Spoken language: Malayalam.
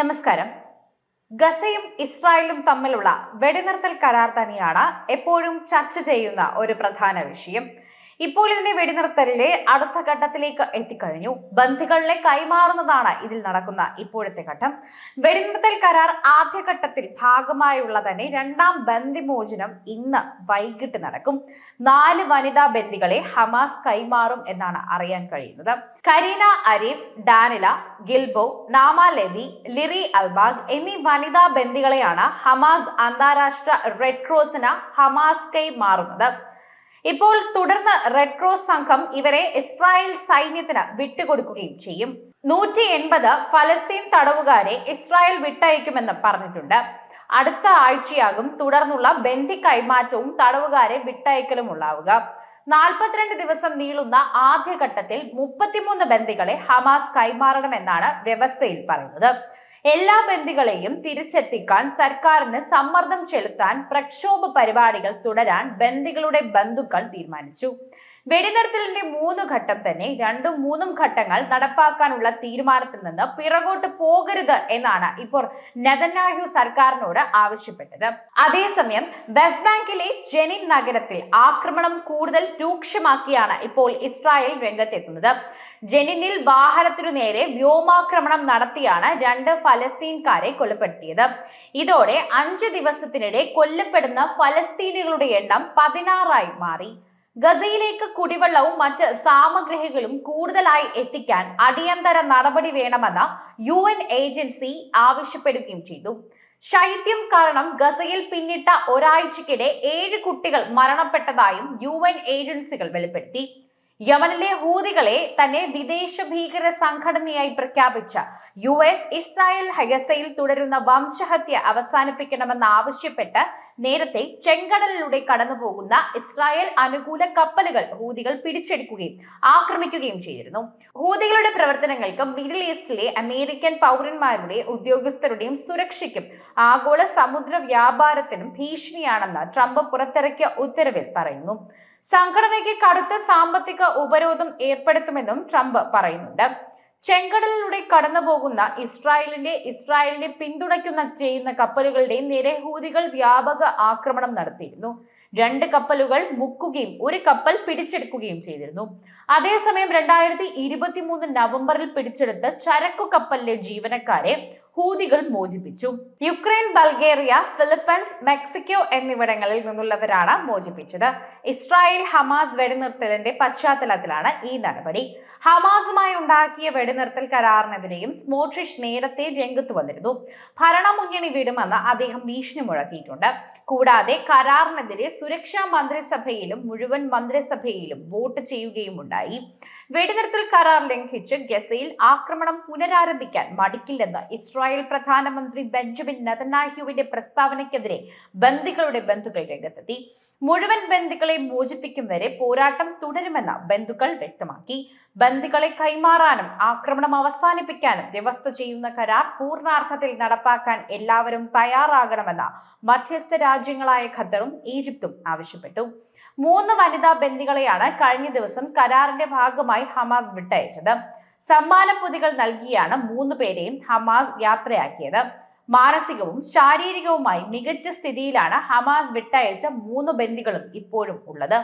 നമസ്കാരം. ഗസയും ഇസ്രായേലും തമ്മിലുള്ള വെടിനിർത്തൽ കരാർ തന്നെയാണ് എപ്പോഴും ചർച്ച ചെയ്യുന്ന ഒരു പ്രധാന വിഷയം. ഇപ്പോൾ ഇതിന്റെ വെടിനിർത്തലിലെ അടുത്ത ഘട്ടത്തിലേക്ക് എത്തിക്കഴിഞ്ഞു. ബന്ധികളിലെ കൈമാറുന്നതാണ് ഇതിൽ നടക്കുന്ന ഇപ്പോഴത്തെ ഘട്ടം. വെടിനിർത്തൽ കരാർ ആദ്യഘട്ടത്തിൽ ഭാഗമായുള്ള തന്നെ രണ്ടാം ബന്ദിമോചനം ഇന്ന് വൈകിട്ട് നടക്കും. നാല് വനിതാ ബന്ദികളെ ഹമാസ് കൈമാറും എന്നാണ് അറിയാൻ കഴിയുന്നത്. കരീന അരീഫ് ഡാനില ഗിൽബോ നാമ ലെവി ലിറി അൽബാഗ് എന്നീ വനിതാ ബന്ദികളെയാണ് ഹമാസ് അന്താരാഷ്ട്ര റെഡ് ക്രോസിന് ഹമാസ് കൈമാറുന്നത്. ഇപ്പോൾ തുടർന്ന് റെഡ് ക്രോസ് സംഘം ഇവരെ ഇസ്രായേൽ സൈന്യത്തിന് വിട്ടുകൊടുക്കുകയും ചെയ്യും. നൂറ്റി എൺപത് ഫലസ്തീൻ തടവുകാരെ ഇസ്രായേൽ വിട്ടയക്കുമെന്ന് പറഞ്ഞിട്ടുണ്ട്. അടുത്ത ആഴ്ചയാകും തുടർന്നുള്ള ബന്ധി കൈമാറ്റവും തടവുകാരെ വിട്ടയക്കലും ഉണ്ടാവുക. നാൽപ്പത്തിരണ്ട് ദിവസം നീളുന്ന ആദ്യഘട്ടത്തിൽ മുപ്പത്തിമൂന്ന് ബന്ധികളെ ഹമാസ് കൈമാറണമെന്നാണ് വ്യവസ്ഥയിൽ പറയുന്നത്. എല്ലാ ബന്ദികളെയും തിരിച്ചെത്തിക്കാൻ സർക്കാരിന് സമ്മർദ്ദം ചെലുത്താൻ പ്രക്ഷോഭ പരിപാടികൾ തുടരാൻ ബന്ദികളുടെ ബന്ധുക്കൾ തീരുമാനിച്ചു. വെടിനിർത്തലിന്റെ മൂന്ന് ഘട്ടം തന്നെ രണ്ടും മൂന്നും ഘട്ടങ്ങൾ നടപ്പാക്കാനുള്ള തീരുമാനത്തിൽ നിന്ന് പിറകോട്ട് പോകരുത് എന്നാണ് ഇപ്പോൾ നെതന്യാഹു സർക്കാരിനോട് ആവശ്യപ്പെട്ടത്. അതേസമയം വെസ്റ്റ് ബാങ്കിലെ ജെനിൻ നഗരത്തിൽ ആക്രമണം കൂടുതൽ രൂക്ഷമാക്കിയാണ് ഇപ്പോൾ ഇസ്രായേൽ രംഗത്തെത്തുന്നത്. ജെനിനിൽ വാഹനത്തിനു നേരെ വ്യോമാക്രമണം നടത്തിയാണ് രണ്ട് ഫലസ്തീൻകാരെ കൊലപ്പെടുത്തിയത്. ഇതോടെ അഞ്ച് ദിവസത്തിനിടെ കൊല്ലപ്പെടുന്ന ഫലസ്തീനുകളുടെ എണ്ണം പതിനാറായി മാറി. ഗസയിലേക്ക് കുടിവെള്ളവും മറ്റ് സാമഗ്രികളും കൂടുതലായി എത്തിക്കാൻ അടിയന്തര നടപടി വേണമെന്ന് യു എൻ ഏജൻസി ആവശ്യപ്പെടുകയും ചെയ്തു. ശൈത്യം കാരണം ഗസയിൽ പിന്നിട്ട ഒരാഴ്ചക്കിടെ ഏഴ് കുട്ടികൾ മരണപ്പെട്ടതായും യു എൻ ഏജൻസികൾ വെളിപ്പെടുത്തി. യമനിലെ ഹൂതികളെ തന്നെ വിദേശ ഭീകര സംഘടനയായി പ്രഖ്യാപിച്ച യു എസ് ഇസ്രായേൽ ഹഗസയിൽ തുടരുന്ന വംശഹത്യ അവസാനിപ്പിക്കണമെന്ന് ആവശ്യപ്പെട്ട് നേരത്തെ ചെങ്കടലിലൂടെ കടന്നുപോകുന്ന ഇസ്രായേൽ അനുകൂല കപ്പലുകൾ ഹൂതികൾ പിടിച്ചെടുക്കുകയും ആക്രമിക്കുകയും ചെയ്തിരുന്നു. ഹൂതികളുടെ പ്രവർത്തനങ്ങൾക്ക് മിഡിൽ ഈസ്റ്റിലെ അമേരിക്കൻ പൗരന്മാരുടെ ഉദ്യോഗസ്ഥരുടെയും സുരക്ഷയ്ക്കും ആഗോള സമുദ്ര വ്യാപാരത്തിനും ഭീഷണിയാണെന്ന് ട്രംപ് പുറത്തിറക്കിയ ഉത്തരവിൽ പറയുന്നു. സംഘടനയ്ക്ക് കടുത്ത സാമ്പത്തിക ഉപരോധം ഏർപ്പെടുത്തുമെന്നും ട്രംപ് പറയുന്നുണ്ട്. ചെങ്കടലിലൂടെ കടന്നു പോകുന്ന ഇസ്രായേലിന്റെ ഇസ്രായേലിനെ പിന്തുണയ്ക്കുന്ന ചെയ്യുന്ന കപ്പലുകളുടെയും നേരെ ഹൂതികൾ വ്യാപക ആക്രമണം നടത്തിയിരുന്നു. രണ്ട് കപ്പലുകൾ മുക്കുകയും ഒരു കപ്പൽ പിടിച്ചെടുക്കുകയും ചെയ്തിരുന്നു. അതേസമയം രണ്ടായിരത്തി ഇരുപത്തി മൂന്ന് നവംബറിൽ പിടിച്ചെടുത്ത ചരക്കു കപ്പലിലെ ജീവനക്കാരെ ഹൂതികൾ മോചിപ്പിച്ചു. യുക്രൈൻ ബൾഗേറിയ ഫിലിപ്പൈൻസ് മെക്സിക്കോ എന്നിവിടങ്ങളിൽ നിന്നുള്ളവരാണ് മോചിപ്പിച്ചത്. ഇസ്രായേൽ ഹമാസ് വെടിനിർത്തലിന്റെ പശ്ചാത്തലത്തിലാണ് ഈ നടപടി. ഹമാസുമായി ഉണ്ടാക്കിയ വെടിനിർത്തൽ കരാറിനെതിരെയും സ്മോട്രിഷ് നേരത്തെ രംഗത്ത് വന്നിരുന്നു. ഭരണമുന്നണി വിടുമെന്ന് അദ്ദേഹം ഭീഷണി മുഴക്കിയിട്ടുണ്ട്. കൂടാതെ കരാറിനെതിരെ സുരക്ഷാ മന്ത്രിസഭയിലും മുഴുവൻ മന്ത്രിസഭയിലും വോട്ട് ചെയ്യുകയും ഉണ്ടായി. വെടിനിർത്തൽ കരാർ ലംഘിച്ച് ഗസയിൽ ആക്രമണം പുനരാരംഭിക്കാൻ മടിക്കില്ലെന്ന് ഇസ്രായേൽ പ്രധാനമന്ത്രി ബെഞ്ചമിൻ നതനാഹ്യുവിന്റെ പ്രസ്താവനയ്ക്കെതിരെ ബന്ദികളുടെ ബന്ധുക്കൾ രംഗത്തെത്തി. മുഴുവൻ ബന്ദികളെ മോചിപ്പിക്കും വരെ പോരാട്ടം തുടരുമെന്ന് ബന്ധുക്കൾ വ്യക്തമാക്കി. ബന്ദികളെ കൈമാറാനും ആക്രമണം അവസാനിപ്പിക്കാനും വ്യവസ്ഥ ചെയ്യുന്ന കരാർ പൂർണാർത്ഥത്തിൽ നടപ്പാക്കാൻ എല്ലാവരും തയ്യാറാകണമെന്ന് മധ്യസ്ഥ രാജ്യങ്ങളായ ഖത്തറും ഈജിപ്തും ആവശ്യപ്പെട്ടു. മൂന്ന് വനിതാ ബന്ദികളെയാണ് കഴിഞ്ഞ ദിവസം കരാറിന്റെ ഭാഗമായി ഹമാസ് വിട്ടയച്ചത്. സമ്മാന പൊതികൾ നൽകിയാണ് മൂന്ന് പേരെയും ഹമാസ് യാത്രയാക്കിയത്. മാനസികവും ശാരീരികവുമായി മികച്ച സ്ഥിതിയിലാണ് ഹമാസ് വിട്ടയച്ച മൂന്ന് ബന്ദികളും ഇപ്പോഴും ഉള്ളത്.